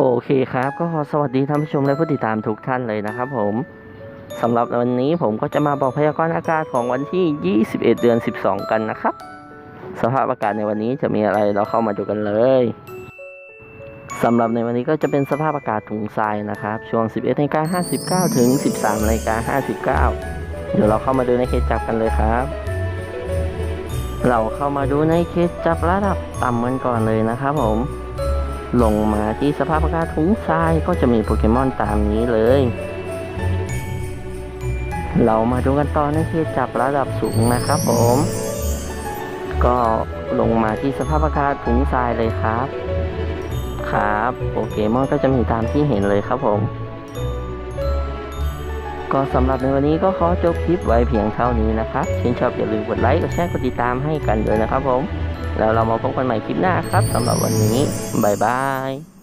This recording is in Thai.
โอเคครับ ก็ขอสวัสดีท่านผู้ชมและผู้ติดตามทุกท่านเลยนะครับผมสำหรับวันนี้ผมก็จะมาบอกพยากรณ์อากาศของวันที่ 21 เดือน 12 กันนะครับ สภาพอากาศในวันนี้จะมีอะไรเราเข้ามาดูกันเลยสำหรับในวันนี้ก็จะเป็นสภาพอากาศถุงทรายนะครับ ช่วง 11นาฬิกา59 ถึง 13นาฬิกา59 เดี๋ยวเราเข้ามาดูในเคสจับกันเลยครับ เราเข้ามาดูในเคสจับระดับต่ำกันก่อนเลยนะครับผม ลงมาที่สภาพอากาศถุงทรายก็จะมีโปเกมอนตามนี้เลย เรามาดูกันต่อในเคสจับระดับสูงนะครับผม ก็ลงมาที่สภาพอากาศถุงทรายเลยครับ ครับโปเกมอนก็จะมีตามที่เห็นเลยครับผม ก็สำหรับในวันนี้ก็ขอจบคลิปไว้เพียงเท่านี้นะครับชื่นชอบอย่าลืมกดไลค์กดแชร์กดติดตามให้กันด้วยนะครับผม แล้วเรามาพบกันใหม่คลิปหน้าครับสำหรับวันนี้ บ๊ายบาย